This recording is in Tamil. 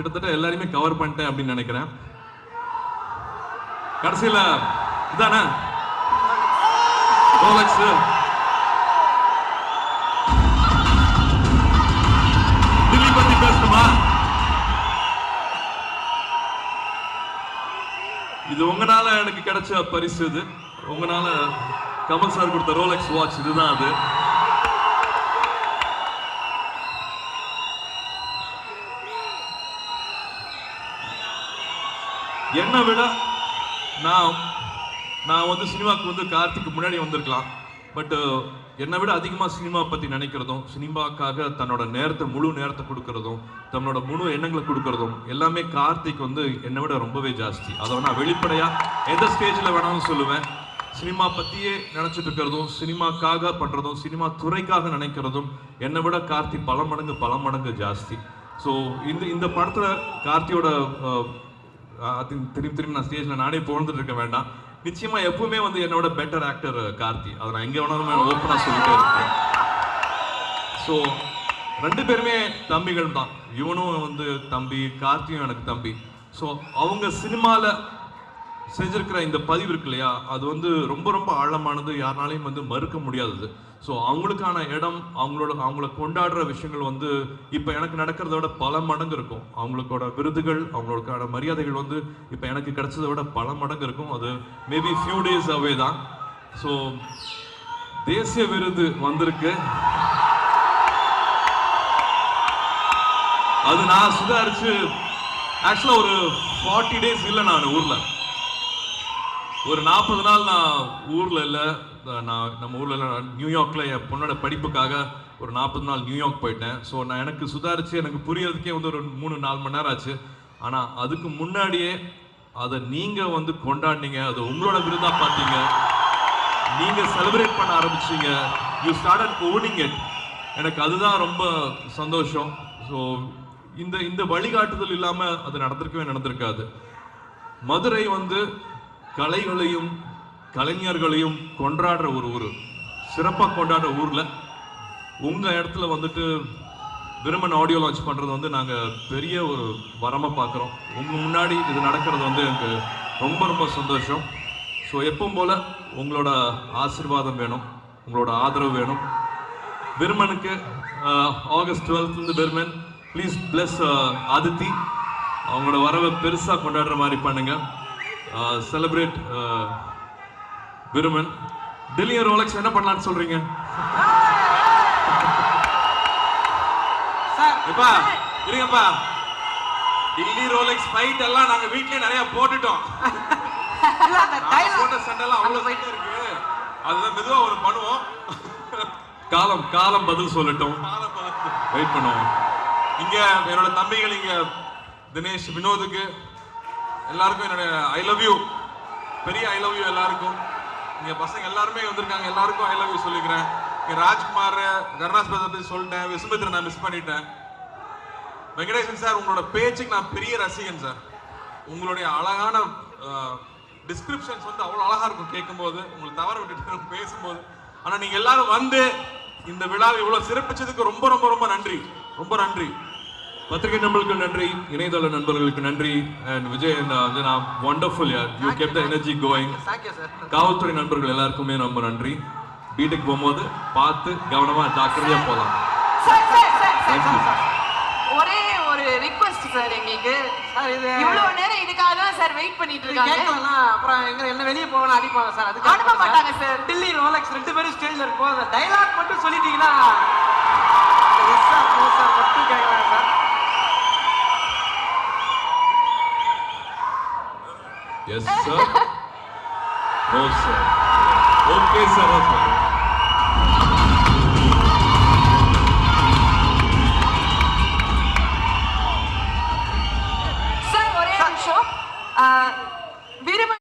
கிட்டத்தட்ட எல்லாரையுமே கவர் பண்ணிட்டேன் அப்படின்னு நினைக்கிறேன். கடைசியில இதானே? ரோலக்ஸ் தில்லி பத்தி பேசணுமா? இது உங்களால எனக்கு கிடைச்ச பரிசு இது. உங்களால கமல் சார் கொடுத்த ரோலக்ஸ் வாட்ச் இதுதான் அது. என்னை விட நான் நான் வந்து சினிமாவுக்கு வந்து கார்த்திக்கு முன்னாடி வந்திருக்கலாம். பட் என்னை விட அதிகமாக சினிமா பற்றி நினைக்கிறதும் சினிமாக்காக தன்னோட நேரத்தை முழு நேரத்தை கொடுக்கறதும் தன்னோட முழு எண்ணங்களை கொடுக்கறதும் எல்லாமே கார்த்திக் வந்து என்னை விட ரொம்பவே ஜாஸ்தி. அதை நான் வெளிப்படையாக எந்த ஸ்டேஜில் வேணாலும் சொல்லுவேன். சினிமா பற்றியே நினச்சிட்டு இருக்கிறதும் சினிமாக்காக பண்ணுறதும் சினிமா துறைக்காக நினைக்கிறதும் என்னை விட கார்த்தி பல மடங்கு பல மடங்கு ஜாஸ்தி. ஸோ இந்த இந்த படத்தில் கார்த்தியோட திரும்பி திரும்பி நான் ஸ்டேஜில் நானே புகழ்ந்துட்டு இருக்க வேண்டாம். நிச்சயமா எப்பவுமே வந்து என்னோட பெட்டர் ஆக்டர் கார்த்தி. அதை நான் எங்கே வேணாலும் ஓப்பனாக சொல்லிட்டே இருக்கேன் ஸோ ரெண்டு பேருமே தம்பிகள் தான். இவனும் வந்து தம்பி கார்த்தியும் எனக்கு தம்பி. ஸோ அவங்க சினிமாவில் செஞ்சிருக்கிற இந்த பதிவு இருக்கு இல்லையா அது வந்து ரொம்ப ரொம்ப ஆழமானது யாருனாலையும் வந்து மறுக்க முடியாதது. ஸோ அவங்களுக்கான இடம் அவங்களோட அவங்கள கொண்டாடுற விஷயங்கள் வந்து இப்போ எனக்கு நடக்கிறத விட பல மடங்கு இருக்கும். அவங்களுக்கோட விருதுகள் அவங்களுக்கான மரியாதைகள் வந்து இப்போ எனக்கு கிடைச்சதை விட பல மடங்கு இருக்கும். அது மேபி ஃபியூ டேஸ் அவே தான். ஸோ தேசிய விருது வந்திருக்கு. அது நான் சுதாரிச்சு ஆக்சுவலாக ஒரு ஃபார்ட்டி டேஸ் இல்லை நான் ஊரில். ஒரு நாற்பது நாள் நான் ஊரில் இல்லை. நான் நம்ம ஊரில் இல்லை. நான் என் பொண்ணோட படிப்புக்காக ஒரு நாற்பது நாள் நியூயார்க் போயிட்டேன். ஸோ நான் எனக்கு சுதாரித்து எனக்கு புரியறதுக்கே வந்து ஒரு மூணு நாலு மணி நேரம் ஆச்சு. ஆனால் அதுக்கு முன்னாடியே அதை நீங்கள் வந்து கொண்டாடினீங்க. அதை உங்களோட விருதாக பார்த்தீங்க. நீங்கள் செலிப்ரேட் பண்ண ஆரம்பிச்சீங்க. யூ ஸ்டார்டட் ஓனிங் இட் எனக்கு அதுதான் ரொம்ப சந்தோஷம். ஸோ இந்த இந்த வழிகாட்டுதல் இல்லாமல் அது நடந்திருக்கவே நடந்திருக்காது. மதுரை வந்து கலைகளையும் கலைஞர்களையும் கொண்டாடுற ஒரு ஊர். சிறப்பாக கொண்டாடுற ஊரில். உங்கள் இடத்துல வந்துட்டு விருமன் ஆடியோ லான்ச் பண்ணுறது வந்து நாங்கள் பெரிய ஒரு வரமாக பார்க்குறோம். உங்கள் முன்னாடி இது நடக்கிறது வந்து எனக்கு ரொம்ப ரொம்ப சந்தோஷம். ஸோ எப்பவும் போல் உங்களோட ஆசீர்வாதம் வேணும். உங்களோட ஆதரவு வேணும். விருமனுக்கு ஆகஸ்ட் டுவெல்த்லேருந்து விருமன் ப்ளீஸ் ப்ளஸ் ஆதித்தி. அவங்களோட வரவை பெருசாக கொண்டாடுற மாதிரி பண்ணுங்கள் செலிப்ரேட் விருமன் டெல்லியர் ரோலக்ஸ் என்ன பண்ணலாம்னு சொல்றீங்க? சார். எப்பா இருங்கப்பா. டில்லி ரோலெக்ஸ் ஃபைட் எல்லாம் நாங்க வீட்லயே நிறைய போட்டுட்டோம். போட்ட சண்டைலாம் அவ்வளவு ஃபைட் இருக்கு. அதுதான் மெதுவா ஒரு பண்ணுவோம். காலம் காலம் பதில் சொல்லட்டும். காலம் பார்த்து. வெயிட் பண்ணுவோம். இங்க என்னோட தம்பிகள் இங்க தினேஷ் வினோதுக்கு எல்லாருக்கும் என்னுடைய ஐ லவ் யூ பெரிய ஐ லவ் யூ எல்லாருக்கும். இங்கே பசங்க எல்லாருமே வந்திருக்காங்க. எல்லாருக்கும் ஐ லவ் யூ சொல்லிக்கிறேன். இங்கே ராஜ்குமார் கருணாஸ் பத்தி சொல்லிட்டேன். விஸ்மித்ரை நான் மிஸ் பண்ணிட்டேன். வெங்கடேசன் சார் உங்களோட பேச்சுக்கு நான் பெரிய ரசிகன் சார். உங்களுடைய அழகான டிஸ்கிரிப்ஷன்ஸ் வந்து அவ்வளோ அழகாக இருக்கும் கேட்கும்போது. உங்களை தவற விட்டுட்டு பேசும்போது. ஆனால் நீங்கள் எல்லாரும் வந்து இந்த விழாவை இவ்வளோ சிறப்பிச்சதுக்கு ரொம்ப ரொம்ப ரொம்ப நன்றி. ரொம்ப நன்றி. பத்திரிகை நண்பர்களுக்கு நன்றி இணையதள நண்பர்களுக்கு நன்றி and Vijay and Anjana wonderful are you? Keep the energy going காவல்துறை நண்பர்கள் எல்லாருக்குமே ரொம்ப நன்றி. வீட்டுக்கு போகும்போது பார்த்து கவனமா ஜாக்கிரதையா போகலாம். ஒரே ஒரு ரிக்வெஸ்ட் சார் எங்களுக்கு. இவ்வளவு நேரம் இதுக்காக தான் சார் வெயிட் பண்ணிட்டு இருக்காங்க. அப்புறம் எங்க என்ன வெளியே போகணும் அடிப்பாங்க சார் அதுக்கு அனுப்ப மாட்டாங்க சார். டில்லி ரோலக்ஸ் ரெண்டு பேரும் ஸ்டேஜ்ல இருக்கும் அந்த yes sir oh sir okay sir